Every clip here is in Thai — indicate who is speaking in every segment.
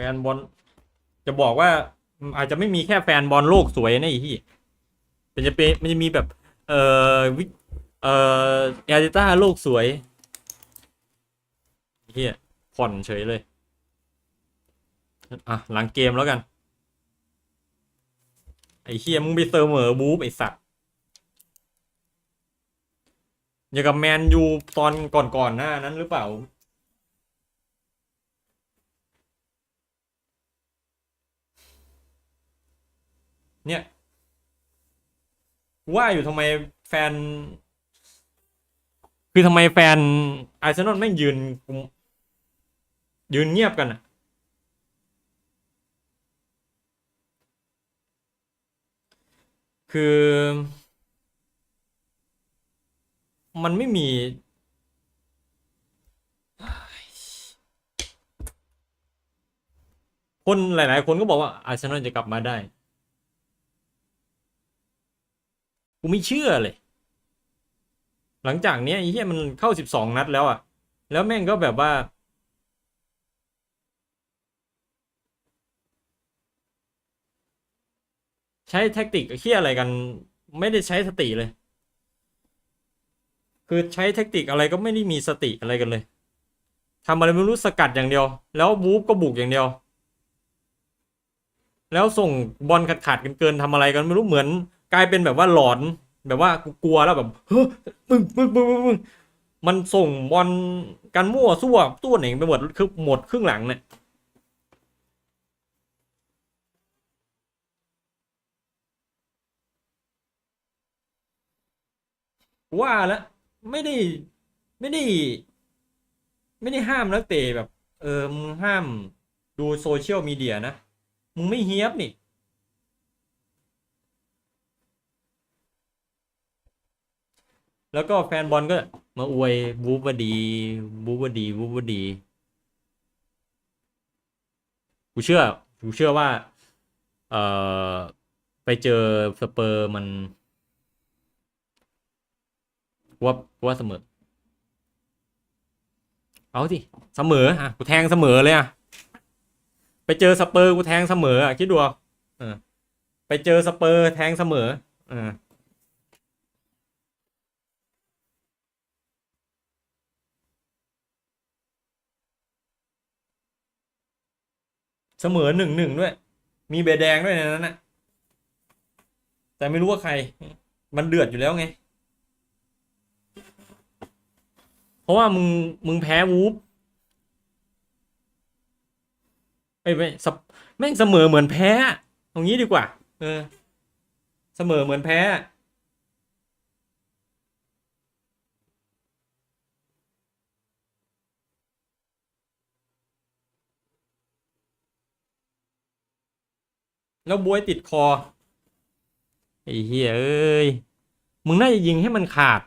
Speaker 1: แฟนบอลจะบอกว่าอาจจะไม่มีแค่แฟนบอลโลกสวยนะไอ้ที่มันจะเป็นมันจะมีแบบ เอ่อวิเอ่อแอริต้าโลกสวยเฮียผ่อนเฉยเลย อะ หลังเกมแล้วกัน ไอ้เฮียมึงไปเซอร์เหมอบูฟไอ้สัตว์อย่างกับแมนยูตอนก่อนๆหน้านั้นหรือเปล่า เนี่ยว่าอยู่ทำไมแฟน คือทำไมแฟนอาร์เซนอลไม่ยืน ยืนเงียบกันอะคือ มันไม่มีคนหลาย ๆ คนก็บอกว่าอาร์เซนอลจะกลับมาได้ กู ไม่เชื่อเลย หลังจากเนี้ยไอ้เหี้ยมันเข้าสิบสองนัดแล้วอะ แล้วแม่งก็แบบว่า ใช้แท็กติกเหี้ยอะไรกัน ไม่ได้ใช้สติเลย คือใช้แท็กติกอะไรก็ไม่ได้มีสติอะไรกันเลยทำอะไรไม่รู้สกัดอย่างเดียว แล้วบูฟก็บุกอย่างเดียว แล้วส่งบอลขาดๆกันเกินทำอะไรกันไม่รู้เหมือน กลายเป็นแบบว่าหลอนแบบว่ากูกลัวแล้วแบบเฮ้ยมึงมึงมึงมึงมึงมันส่งบอลกันมั่วซั่วตัวเหน่งไปหมดคือหมดครึ่งหลังเนี่ยว่าแล้วไม่ได้ไม่ได้ ไม่ได้ห้ามนักเตะแบบ เออมึงห้ามดูโซเชียลมีเดียนะ มึงไม่เฮียบนี่ แล้วก็แฟนบอลก็มาอวยบูบดีบูบดีบูบดีกูเชื่อกูเชื่อว่า เอ่อ ไปเจอสเปอร์มันว่าว่าเสมอ เอาสิเสมออะกูแทงเสมอเลยอะ ไปเจอสเปอร์กูแทงเสมออะคิดดูอาเออไปเจอสเปอร์แทงเสมอเออ เสมอหนึ่งหนึ่งด้วย มีเบรแดงด้วยในนั้นนะแต่ไม่รู้ว่าใคร มันเดือดอยู่แล้วไง เพราะว่ามึงมึงแพ้วูฟไอ้ยไม่แม่งเสมอเหมือนแพ้ตรงนี้ดีกว่า เออ เสมอเหมือนแพ้ แล้วบวยติดคอไอ้เหี้ยเอ้ยมึงน่าจะยิงให้มันขาด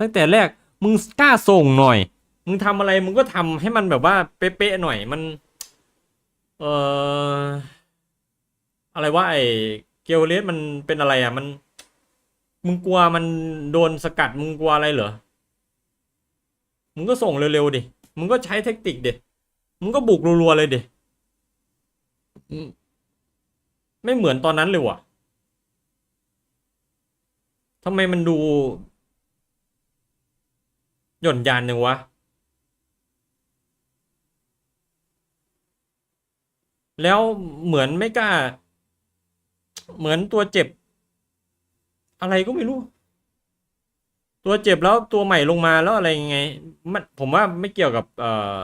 Speaker 1: ตั้งแต่แรกมึงกล้าส่งหน่อย มึงทำอะไรมึงก็ทำให้มันแบบว่าเป๊ะๆหน่อยมัน เอ่ออะไรว่าไอ้เกลเลสมันเป็นอะไรอะมัน มึงกลัวมันโดนสกัดมึงกลัวอะไรเหรอมึงก็ส่งเร็วๆดิมึงก็ใช้เทคนิคดิมึงก็บุกรัวๆเลยดิ ไม่เหมือนตอนนั้นเลยว่ะทำไมมันดู หย่อนยานยังวะ แล้วเหมือนไม่กล้า เหมือนตัวเจ็บ อะไรก็ไม่รู้ ตัวเจ็บแล้วตัวใหม่ลงมาแล้วอะไรยังไง มันผมว่าไม่เกี่ยวกับ เอ่อ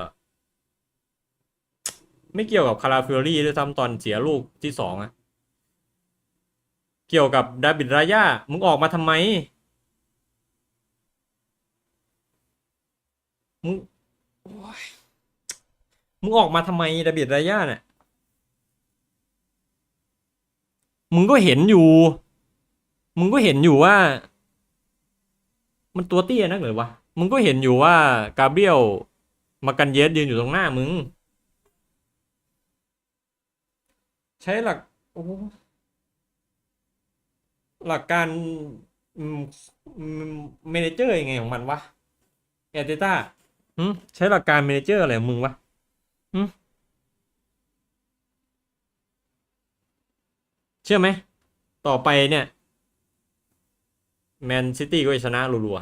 Speaker 1: ไม่เกี่ยวกับคาราฟิโอรี่ด้วยซ้ำตอนเสียลูกที่สองอะ เกี่ยวกับดาบิดรายามึงออกมาทำไม มึงโอ๊ยมึงออกมาทำไมดาบิดรายาเนี่ย มึงก็เห็นอยู่ มึงก็เห็นอยู่ว่า มันตัวเตี้ยนักเหรอวะ มึงก็เห็นอยู่ว่ากาเบรียลมากันเยสยืนอยู่ตรงหน้ามึง ใช้หลัก โอ้ หลักการเมนเจอร์ยังไงของมันวะเอเตต้าใช้หลักการเมนเจอร์อะไรมึงวะเชื่อไหม ต่อไปเนี่ย แมนซิตี้ก็ชนะรัว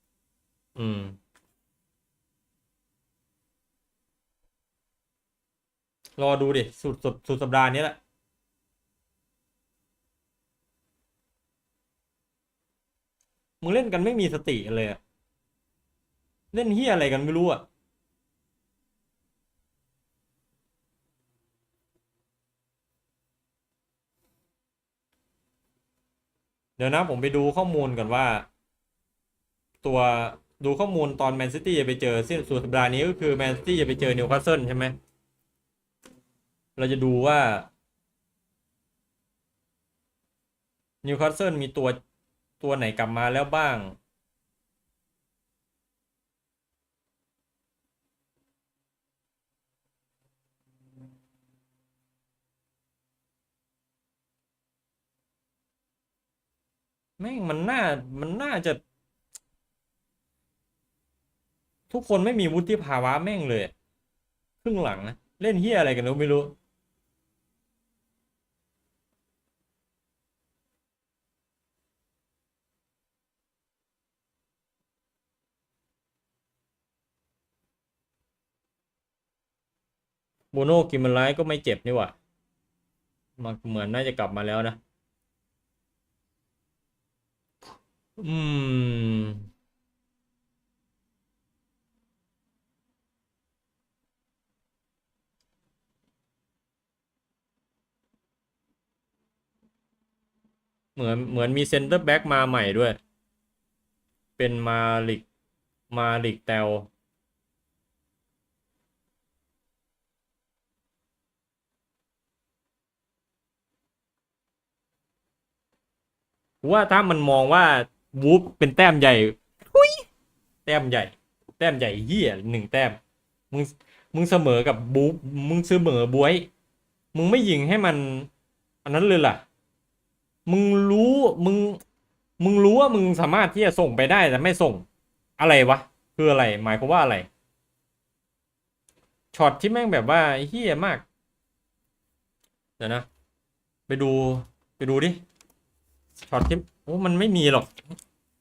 Speaker 1: ๆ อืมรอดูดิ สุดสุดสุดสัปดาห์นี้แหละ มึงเล่นกันไม่มีสติเลยอะเล่นเฮียอะไรกันไม่รู้อะเดี๋ยวนะผมไปดูข้อมูลก่อนว่า ตัวดูข้อมูลตอนแมนซิตี้จะไปเจอสิ้นสุดสัปดาห์นี้ก็คือแมนซิตี้จะไปเจอนิวคาสเซิลใช่ไหม เราจะดูว่านิวคาสเซิลมีตัว ตัวไหนกลับมาแล้วบ้าง แม่งมันน่ามันน่าจะ ทุกคนไม่มีวุฒิภาวะแม่งเลย ครึ่งหลังนะ เล่นเฮียอะไรกันก็ไม่รู้ บโน่กิมมันไลก็ไม่เจ็บนี่หว่ามันเหมือนน่าจะกลับมาแล้วนะ อืมเหมือนเหมือนมีเซนเตอร์แบ็กมาใหม่ด้วย เป็นมาลิก มาลิกแตว ว่าถ้ามันมองว่าวูฟเป็นแต้มใหญ่ทุยแต้มใหญ่ แต้มใหญ่เหี้ยหนึ่งแต้ม มึงมึงเสมอกับบูฟมึงเสมอบวย มึงไม่ยิงให้มัน อันนั้นเลยล่ะ มึงรู้มึง มึงรู้ว่ามึงสามารถที่จะส่งไปได้แต่ไม่ส่งอะไรวะ คืออะไร หมายความว่าอะไรช็อตที่แม่งแบบว่าเฮี้ยมาก เดี๋ยวนะ ไปดูไปดูดิ ช็อตที่โอ้มันไม่มีหรอก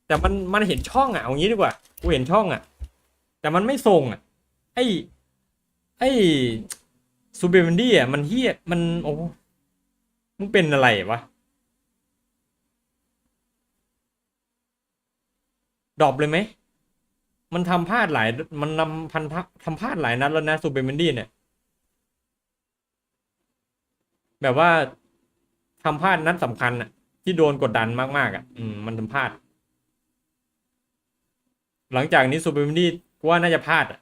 Speaker 1: แต่มันมันเห็นช่องอะเอางี้ดีกว่ากูเห็นช่องอะ แต่มันไม่ส่งอะ ไอ้ไอ้ซูเบมันดี้อะมันเฮี้ยมันโอ้มึงเป็นอะไรวะดรอปเลยไหม มันทำพลาดหลาย มันนำพันธะทำพลาดหลายนัดแล้วนะซูเบมันดี้เนี่ย แบบว่าทำพลาดนัดสำคัญอะ ที่โดนกดดันมากๆอะ อืมมันทำพลาด หลังจากนี้ซูเปอร์มินี่ว่าน่าจะพลาดอะ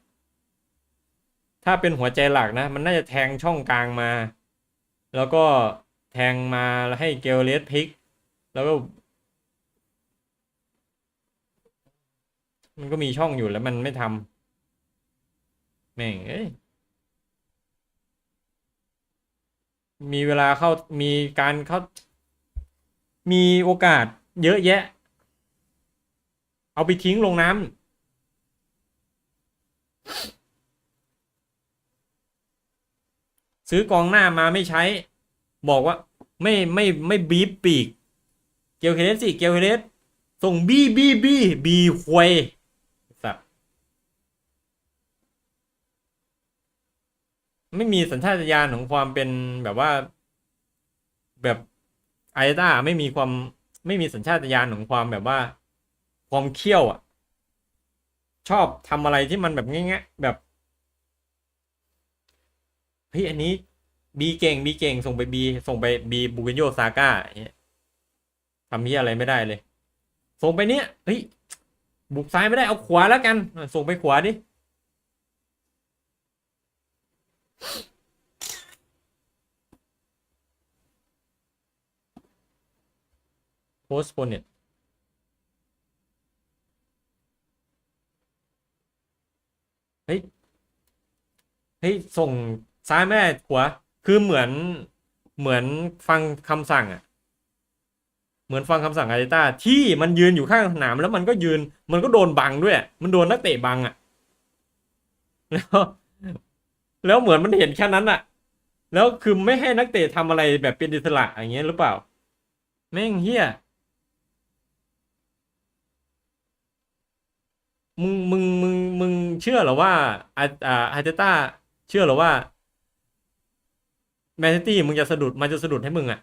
Speaker 1: ถ้าเป็นหัวใจหลักนะ มันน่าจะแทงช่องกลางมา แล้วก็แทงมาแล้วให้เกลเลสพลิก แล้วก็ มันก็มีช่องอยู่แล้วมันไม่ทำแม่งเอ้ยมีเวลาเข้ามีการเข้า มีโอกาสเยอะแยะ เอาไปทิ้งลงน้ำซื้อกองหน้ามาไม่ใช้ บอกว่า ไม่ไม่ไม่บีบปีก เกียวเคเลสสิเกียวเคเลสส่งบีบีบีบีควยสัตว์ไม่มีสัญชาตญาณของความเป็นแบบว่าแบบ ไอต้าไม่มีความไม่มีสัญชาตญาณของความแบบว่า ความเขี้ยวอะ ชอบทำอะไรที่มันแบบง่ายๆแบบเฮ้ยอันนี้บีเก่งบีเก่งส่งไปบีส่งไปบีบูกินโยซาก้าเงี้ยทำที่อะไรไม่ได้เลย ส่งไปเนี้ยเฮ้ยบุกซ้ายไม่ได้เอาขวาแล้วกัน ส่งไปขวาดิ โพสต์โพเน็ตเฮ้ย เฮ้ย ส่งซ้ายไม่ขวาคือเหมือน เหมือนฟังคำสั่งอะเหมือนฟังคำสั่งอาริต้าที่มันยืนอยู่ข้างสนามแล้วมันก็ยืน มันก็โดนบังด้วย มันโดนนักเตะบังอะแล้วแล้วเหมือนมันเห็นแค่นั้นอะแล้วคือไม่ให้นักเตะทำอะไรแบบเป็นอิสระอย่างเงี้ยหรือเปล่า แม่งเฮีย มึงมึงมึงมึงเชื่อหรอว่าอาอ่าอาร์เตต้าเชื่อหรอว่าแมนซิตี้มึงจะสะดุดมันจะสะดุดให้มึงอะ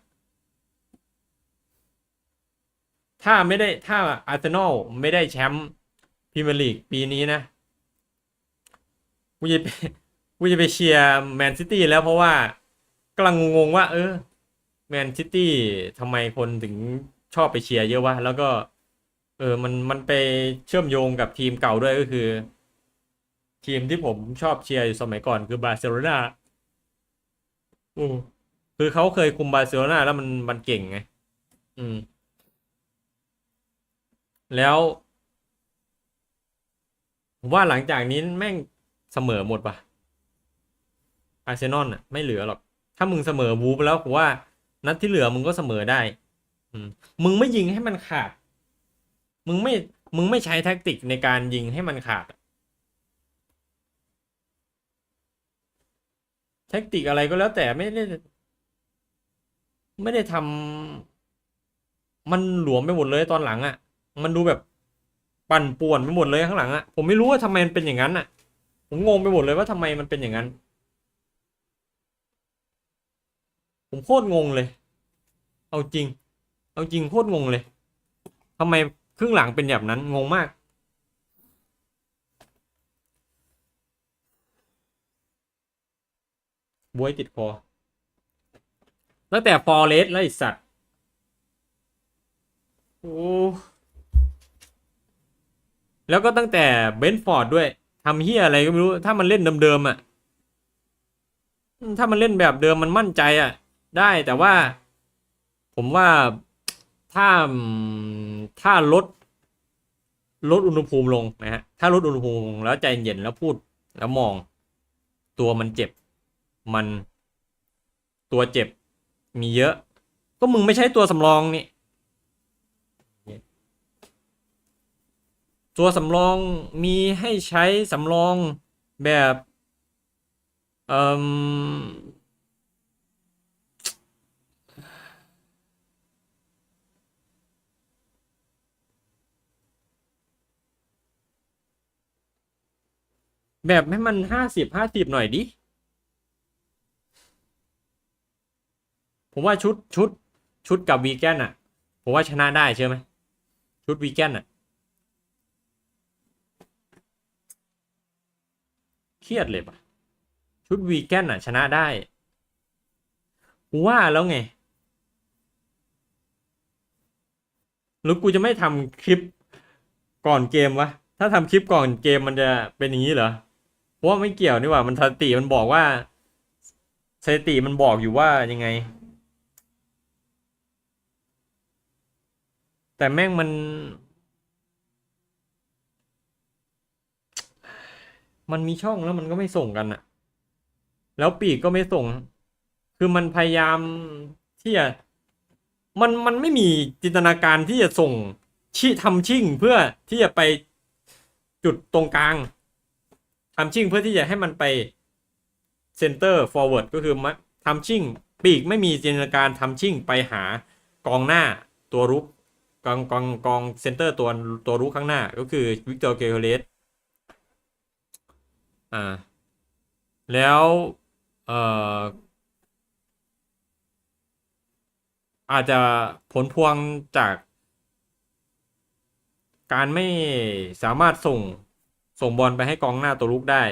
Speaker 1: ถ้าไม่ได้ถ้าอาร์เซนอลไม่ได้แชมป์พรีเมียร์ลีกปีนี้นะกูจะไปกูจะไปเชียร์แมนซิตี้แล้วเพราะว่ากำลังงงว่า เออแมนซิตี้ทำไมคนถึงชอบไปเชียร์เยอะวะแล้วก็ เออ มัน มันไปเชื่อมโยงกับทีมเก่าด้วยก็คือ ทีมที่ผมชอบเชียร์อยู่สมัยก่อนคือบาร์เซโลนาอืมคือเขาเคยคุมบาร์เซโลนาแล้วมัน มันเก่งไง อืม แล้วผมว่าหลังจากนี้แม่งเสมอหมดปะอาร์เซนอลน่ะ ไม่เหลือหรอก ถ้ามึงเสมอวูฟแล้วผมว่า นัดที่เหลือมึงก็เสมอได้ อืม มึงไม่ยิงให้มันขาด มึงไม่ มึงไม่ใช้แท็กติกในการยิงให้มันขาด แท็กติกอะไรก็แล้วแต่ไม่ได้ ไม่ได้ทำมันหลวมไปหมดเลยตอนหลังอะ่ะ มันดูแบบปั่นป่วนไปหมดเลยข้างหลังอะ่ะ ผมไม่รู้ว่าทำไมมันเป็นอย่างนั้นอะ ผมงงไปหมดเลยว่าทำไมมันเป็นอย่างนั้น ผมโคตรงงเลย เอาจริง เอาจริงโคตรงงเลยทำไม ครึ่งหลังเป็นแบบนั้นงงมากบวยติดคอ ตั้งแต่ฟอร์เรสแล้วไอสัตว์ โอ้ แล้วก็ตั้งแต่เบนฟอร์ดด้วยทำเฮียอะไรก็ไม่รู้ ถ้ามันเล่นเดิมๆอะ ถ้ามันเล่นแบบเดิมมันมั่นใจอะ ได้แต่ว่า ผมว่า ถ้าถ้าลดลดอุณหภูมิลงนะฮะถ้าลดอุณหภูมิลงแล้วใจเย็นแล้วพูดแล้วมอง ตัวมันเจ็บ มันตัวเจ็บ มีเยอะ ก็มึงไม่ใช่ตัวสำรองนี่ตัวสำรองมีให้ใช้สำรองแบบเอ่ม แบบให้มันห้าสิบห้าสิบหน่อยดิ ผมว่าชุดชุดชุดกับวีแกนอะผมว่าชนะได้ใช่ไหม ชุดวีแกนอะเครียดเลยปะชุดวีแกนอะชนะได้กูว่าแล้วไงหรือกูจะไม่ทำคลิปก่อนเกมวะ ถ้าทำคลิปก่อนเกมมันจะเป็นอย่างนี้เหรอ ว่าไม่เกี่ยวนี่หว่า มันสถิติมันบอกว่าสถิติมันบอกอยู่ว่ายังไง แต่แม่งมัน มันมีช่องแล้วมันก็ไม่ส่งกันอะแล้วปีกก็ไม่ส่ง คือมันพยายามที่จะมันมันไม่มีจินตนาการที่จะส่งชี้ทำชิ่งเพื่อที่จะไปจุดตรงกลาง ทำชิ่งเพื่อที่จะให้มันไปเซนเตอร์ฟอร์เวิร์ดก็คือทำชิ่งปีกไม่มีจินตนาการทำชิ่งไปหากองหน้าตัวรุกกองกองกองเซนเตอร์ตัวตัวรุกข้างหน้าก็คือวิกตอร์เกโรเลสอ่าแล้วเอ่ออาจจะผลพวงจาก การไม่สามารถส่ง ส่งบอลไปให้กองหน้าตัวลุกได้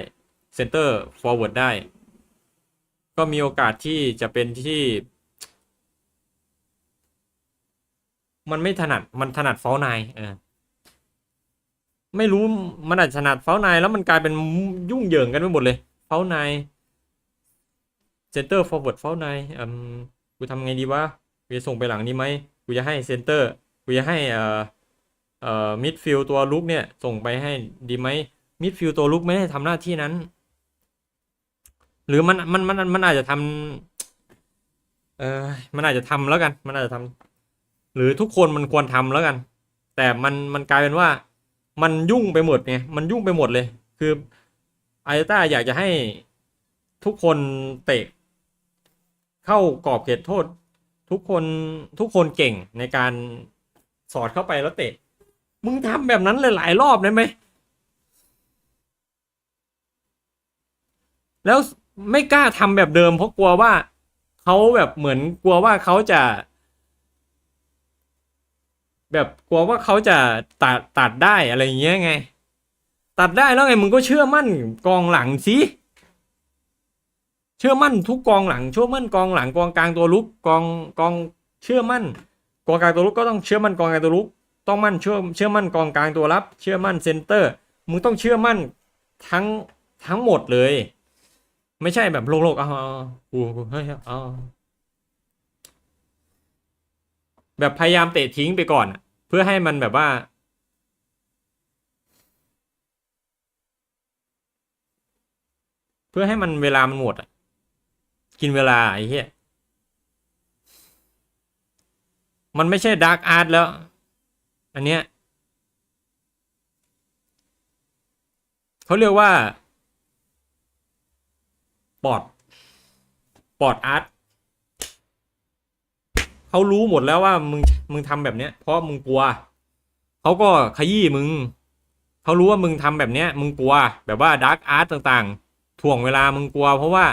Speaker 1: เซนเตอร์ฟอร์เวิร์ดได้ ก็มีโอกาสที่จะเป็นที่ มันไม่ถนัดมันถนัดเฝ้านายเออไม่รู้มันอาจถนัดเฝ้านายแล้วมันกลายเป็นยุ่งเหยิงกันไปหมดเลยเฝ้านายเซนเตอร์ฟอร์เวิร์ดเฝ้านายอืมกูทำไงดีวะกูจะส่งไปหลังนี้ไหมกูจะให้เซนเตอร์กูจะให้เอ่อเอ่อมิดฟิลตัวลุกเนี่ย ส่งไปให้ดีไหม มิดฟิลตัวลุกไม่ได้ทำหน้าที่นั้น หรือมันมันมันมันอาจจะทำเออมันอาจจะทำแล้วกัน มันอาจจะทำหรือทุกคนมันควรทำแล้วกัน แต่มันมันกลายเป็นว่า มันยุ่งไปหมดไงมันยุ่งไปหมดเลย คืออาร์เตต้าอยากจะให้ทุกคนเตะเข้ากรอบเขตโทษ ทุกคนทุกคนเก่งในการสอดเข้าไปแล้วเตะ มึงทำแบบนั้นหลายๆรอบได้ไหม แล้วไม่กล้าทำแบบเดิมเพราะกลัวว่าเขาแบบเหมือนกลัวว่าเขาจะ แบบกลัวว่าเขาจะตัดตัดได้อะไรอย่างเงี้ยไง ตัดได้แล้วไงมึงก็เชื่อมั่นกองหลังสิเชื่อมั่นทุกกองหลังเชื่อมั่นกองหลังกองกลางตัวลุกกองกองเชื่อมั่นกองกลางตัวลุกก็ต้องเชื่อมั่นกองกลางตัวลุกต้องมั่นเชื่อเชื่อมั่นกองกลางตัวรับ เชื่อมั่นเซนเตอร์มึงต้องเชื่อมั่นทั้งทั้งหมดเลย ไม่ใช่แบบโลกๆเอาเอาเอากูกูเฮ้ยเอาแบบพยายามเตะทิ้งไปก่อน เพื่อให้มันแบบว่า เพื่อให้มันเวลามันหมดอะ กินเวลาไอ้เหี้ยมันไม่ใช่ดาร์กอาร์ตแล้ว อันเนี้ยเขาเรียกว่า ปอดปอดอาร์ตเขารู้หมดแล้วว่ามึงมึงทำแบบเนี้ย เพราะมึงกลัวเขาก็ขยี้มึงเขารู้ว่ามึงทำแบบเนี้ย มึงกลัว แบบว่าดาร์กอาร์ตต่างๆ ถ่วงเวลามึงกลัว เพราะว่า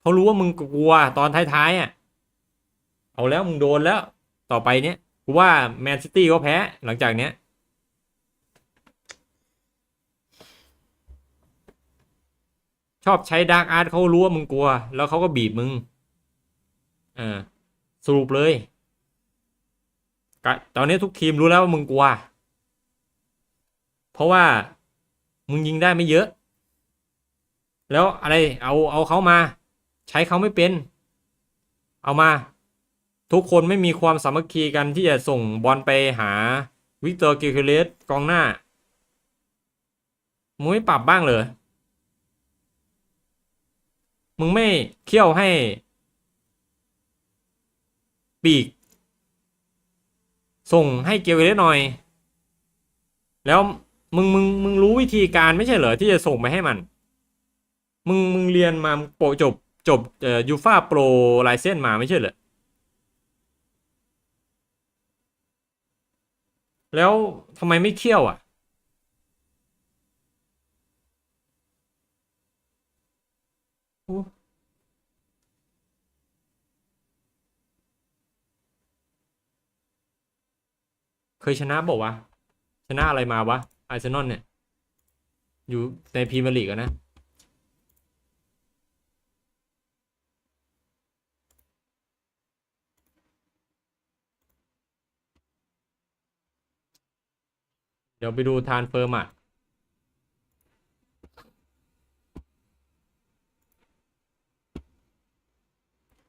Speaker 1: เขารู้ว่ามึงกลัวตอนท้ายๆอะเอาแล้วมึงโดนแล้วต่อไปเนี้ยกูว่าแมนซิตี้ก็แพ้หลังจากเนี้ย ชอบใช้ดาร์กอาร์ตเขารู้ว่ามึงกลัว แล้วเขาก็บีบมึงอ่าสรุปเลย ตอนนี้ทุกทีมรู้แล้วว่ามึงกลัว เพราะว่ามึงยิงได้ไม่เยอะ แล้วอะไรเอาเอาเขามา ใช้เขาไม่เป็น เอามา ทุกคนไม่มีความสามัคคีกันที่จะส่งบอลไปหาวิกเตอร์กิเคเลสกองหน้ามึงไม่ปรับบ้างเหรอ มึงไม่เคี่ยวให้ ปีก ส่งให้เกลเวเลสหน่อย แล้วมึงมึงมึงรู้วิธีการไม่ใช่เหรอที่จะส่งไปให้มัน มึงมึงเรียนมาโปจบจบเอ่อยูฟาโปรไลเซนมาไม่ใช่เหรอแล้วทำไมไม่เคี่ยวอะ อ้เคยชนะบอกวะชนะอะไรมาวะอาร์เซนอลเนี่ย อยู่ในพรีเมียร์ลีกนะเดี๋ยวไปดูทานเฟิร์มอ่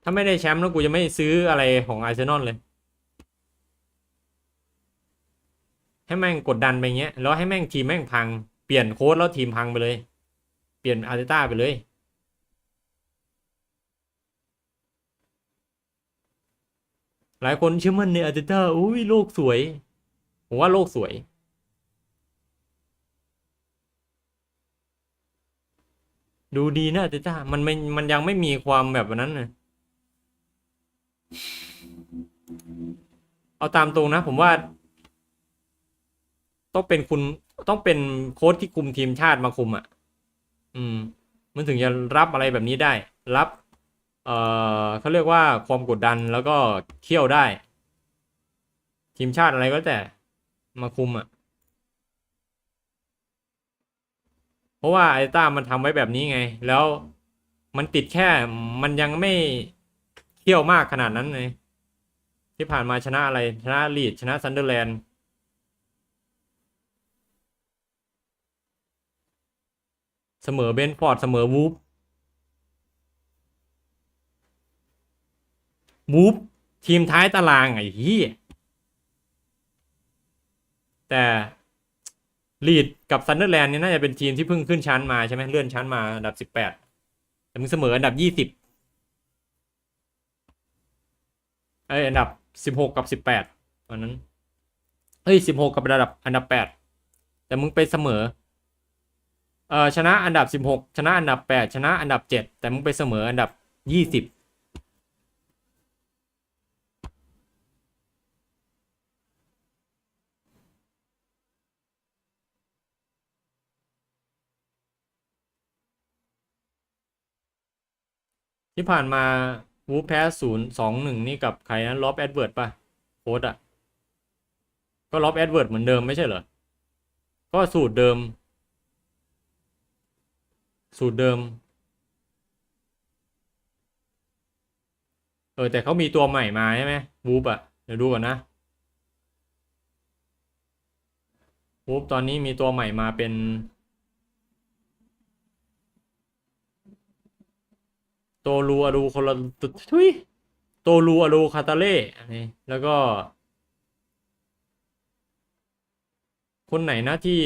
Speaker 1: ถ้าไม่ได้แชมป์แล้วกูจะไม่ซื้ออะไรของอาร์เซนอลเลย ให้แม่งกดดันไปเงี้ย แล้วให้แม่งทีมแม่งพัง เปลี่ยนโค้ดแล้วทีมพังไปเลย เปลี่ยนอาร์เตต้าไปเลยหลายคนเชื่อมั่นในอาร์เตต้าอุ้ยโลกสวย ผมว่าโลกสวย ดูดีนะอาร์เตต้ามันไม่มันยังไม่มีความแบบนั้นนะ เอาตามตรงนะ ผมว่า ต้องเป็นคุณต้องเป็นโค้ชที่คุมทีมชาติมาคุมอะ อืม มันถึงจะรับอะไรแบบนี้ได้ รับ เอ่อเขาเรียกว่าความกดดันแล้วก็เคี่ยวได้ ทีมชาติอะไรก็แต่มาคุมอะ เพราะว่าไอต้ามันทำไว้แบบนี้ไง แล้วมันติดแค่มันยังไม่ เที่ยวมากขนาดนั้นเลยที่ผ่านมาชนะอะไร ชนะลีดชนะซันเดอร์แลนด์เสมอเบนฟอร์ด เสมอวูฟวูฟทีมท้ายตารางไอ้เหี้ยแต่ลีดกับซันเดอร์แลนด์เนี่ยน่าจะเป็นทีมที่เพิ่งขึ้นชั้นมาใช่ไหมเลื่อนชั้นมาอันดับสิบแปดแต่มึงเสมออันดับยี่สิบ เอ้ยอันดับสิบหกกับสิบแปดตอนนั้นเอ้ยสิบหกกับอันดับอันดับแปดแต่มึงไปเสมอเออชนะอันดับสิบหกชนะอันดับแปดชนะอันดับเจ็ดแต่มึงไปเสมออันดับยี่สิบที่ผ่านมา วูฟแพ้ศูนย์สองหนึ่งนี่กับใครนะล็อบแอดเวิร์ดป่ะโค้ดอะ ก็ล็อบแอดเวิร์ดเหมือนเดิมไม่ใช่เหรอ ก็สูตรเดิม สูตรเดิม เออ แต่เขามีตัวใหม่มาใช่ไหมวูฟอะ เดี๋ยวดูก่อนนะวูฟตอนนี้มีตัวใหม่มาเป็น โตรูอารูคนละตุดทุยโตรูอารูคาตาเล่อันนี้แล้วก็ คนไหนนะที่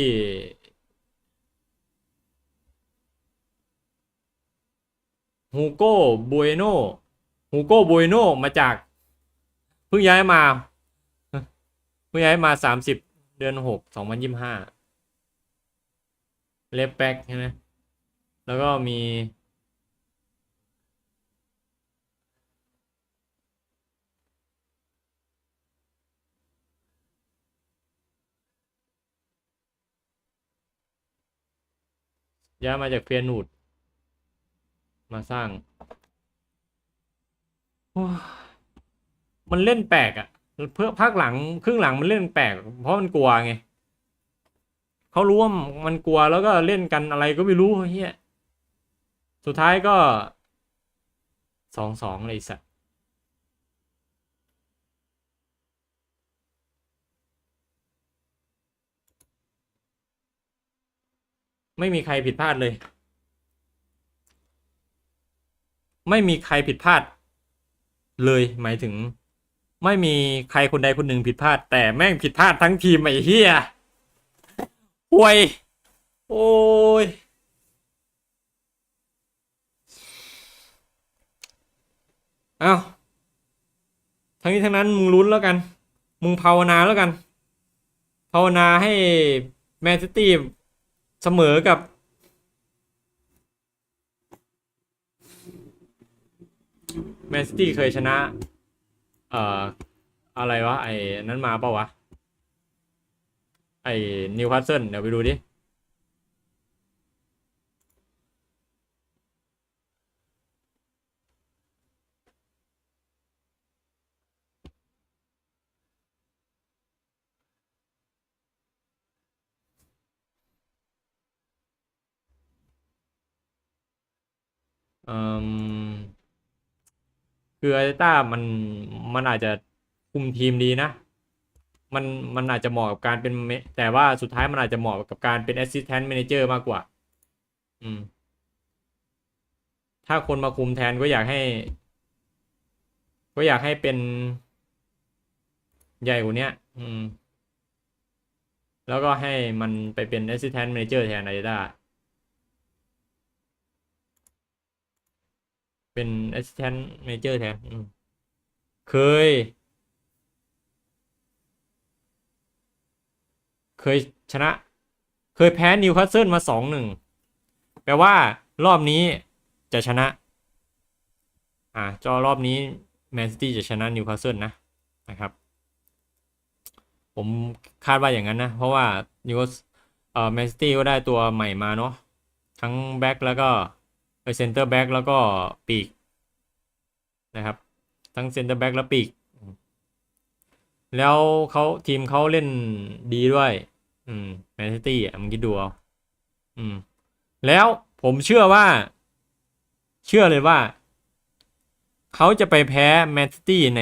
Speaker 1: ฮูโก้บูเอโนฮูโก้บูเอโนมาจาก เพิ่งย้ายมา เพิ่งย้ายมาสามสิบเดือนหกสองพันยี่สิบห้าเลฟแบ็กใช่ไหมแล้วก็มี ย้ายมาจากเฟียนูดมาสร้างโอ้ยมันเล่นแปลกอะ่ะเพื่อภาคหลังครึ่งหลังมันเล่นแปลก เพราะมันกลัวไงเขารู้ว่ามันกลัวแล้วก็เล่นกันอะไรก็ไม่รู้เฮียสุดท้ายก็สองสองเลยสัตว์ ไม่มีใครผิดพลาดเลย ไม่มีใครผิดพลาด เลยหมายถึง ไม่มีใครคนใดคนหนึ่งผิดพลาด แต่แม่งผิดพลาดทั้งทีมไอ้เหี้ยห่วย โอ้ยเอาทั้งนี้ทั้งนั้นมึงลุ้นแล้วกัน มึงภาวนาแล้วกัน ภาวนาให้แมนซิตี้ เสมอกับ แมนซิตี้เคยชนะ เอ่อ อะไรวะ ไอ้ นั้นมาเปล่าวะ ไอ้ นิวคาสเซิลเดี๋ยวไปดูดิ คืออาร์เตต้ามันมันอาจจะคุมทีมดีนะ มันมันอาจจะเหมาะกับการเป็นแต่ว่าสุดท้ายมันอาจจะเหมาะกับการเป็นแอสซิสแตนต์แมเนเจอร์มากกว่า อืม ถ้าคนมาคุมแทนก็อยากให้ ก็อยากให้เป็นใหญ่กว่านี้ยอืม แล้วก็ให้มันไปเป็น Assistant Manager แทนอาร์เตต้า เป็น Assistant Manager แทนเคย เคยชนะ เคยแพ้นิวคาสเซิลมาสองหนึ่งแปลว่ารอบนี้จะชนะ อ่าจอรอบนี้แมนซิตี้จะชนะนิวคาสเซิลนะนะครับ ผมคาดว่าอย่างนั้นนะ เพราะว่านิวเอ่อแมนซิตี้ก็ได้ตัวใหม่มาเนาะทั้งแบ็กแล้วก็ เออเซนเตอร์แบ็กแล้วก็ปีกนะครับ ทั้งเซนเตอร์แบ็กและปีก แล้วเขาทีมเขาเล่นดีด้วย อืมแมนซิตี้อะมึงคิดดูเอาอืม แล้วผมเชื่อว่า เชื่อเลยว่า เขาจะไปแพ้แมนซิตี้ใน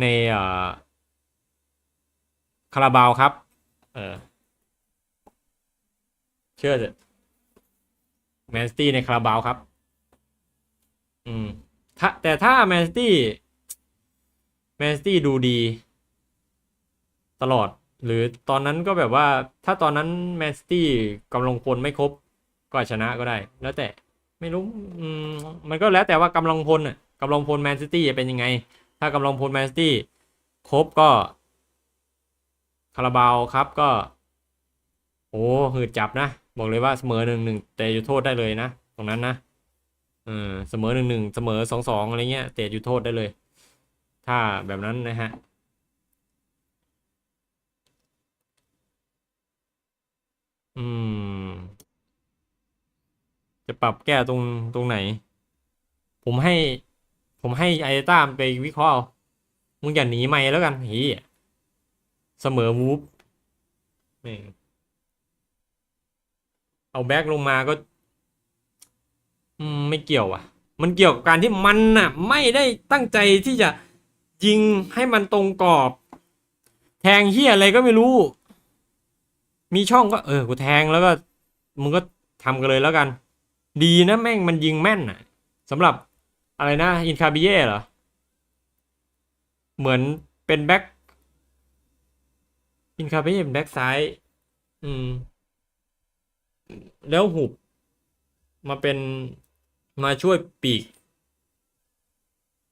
Speaker 1: ในเอ่อคาราบาวครับ เออ เชื่อเถอะ แมนซิตี้ในคาราบาวครับ อืมถ้าแต่ถ้าแมนซิตี้แมนซิตี้ดูดี ตลอด หรือตอนนั้นก็แบบว่า ถ้าตอนนั้นแมนซิตี้กำลังพลไม่ครบ ก็ชนะก็ได้ แล้วแต่ไม่รู้ อืมมันก็แล้วแต่ว่ากำลังพลน่ะกำลังพลแมนซิตี้จะเป็นยังไง ถ้ากำลังพลแมนซิตี้ครบก็คาราบาวครับก็ โอ้หืดจับนะ บอกเลยว่าเสมอหนึ่งหนึ่งเตะจุดโทษได้เลยนะ ตรงนั้นนะเออเสมอหนึ่งหนึ่งเสมอสองสองอะไรเงี้ยเตะจุดโทษได้เลย ถ้าแบบนั้นนะฮะอืม จะปรับแก้ตรงตรงไหน ผมให้ ผมให้ไอต้ามไปวิเคราะห์มึงอย่าหนีไม่แล้วกันเฮียเสมอวูฟแม่ง เอาแบ็กลงมาก็ไม่เกี่ยวอะ มันเกี่ยวกับการที่มันน่ะ ไม่ได้ตั้งใจที่จะยิงให้มันตรงกรอบ แทงเฮียอะไรก็ไม่รู้ มีช่องก็เออกูแทงแล้วก็มึงก็ทำกันเลยแล้วกัน ดีนะแม่งมันยิงแม่นอะสำหรับอะไรนะอินคาบิเย่เหรอ เหมือนเป็นแบ็คอินคาบิเย่เป็นแบ็คซ้าย อืม แล้วหุบมาเป็นมาช่วยปีก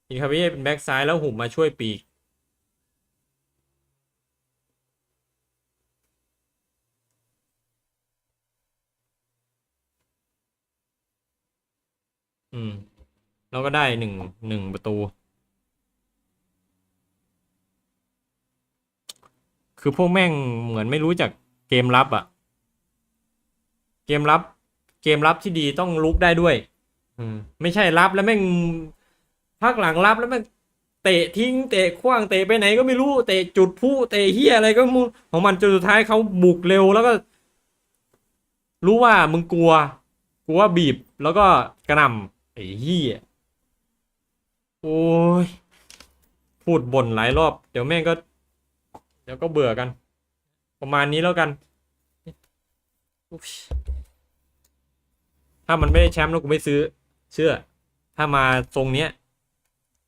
Speaker 1: อินคาบิเย่เป็นแบ็คซ้ายแล้วหุบมาช่วยปีก อืม แล้วก็ได้หนึ่งหนึ่งประตู คือพวกแม่งเหมือนไม่รู้จักเกมรับอะ เกมรับเกมรับที่ดีต้องลุกได้ด้วย อืม ไม่ใช่รับแล้วแม่งพักหลังรับแล้วแม่งเตะทิ้งเตะขว้างเตะไปไหนก็ไม่รู้เตะจุดผู้เตะเฮียอะไรก็ไมูของมันจนสุดท้ายเขาบุกเร็วแล้วก็ รู้ว่ามึงกลัวกลัวบีบแล้วก็กระหน่ำไอ้เหี้ยโอ้ยพูดบ่นหลายรอบ เดี๋ยวแม่งก็ เดี๋ยวก็เบื่อกัน ประมาณนี้แล้วกันอุ๊ย ถ้ามันไม่ได้แชมป์แล้วกูไม่ซื้อ เชื่อ ถ้ามาทรงเนี้ย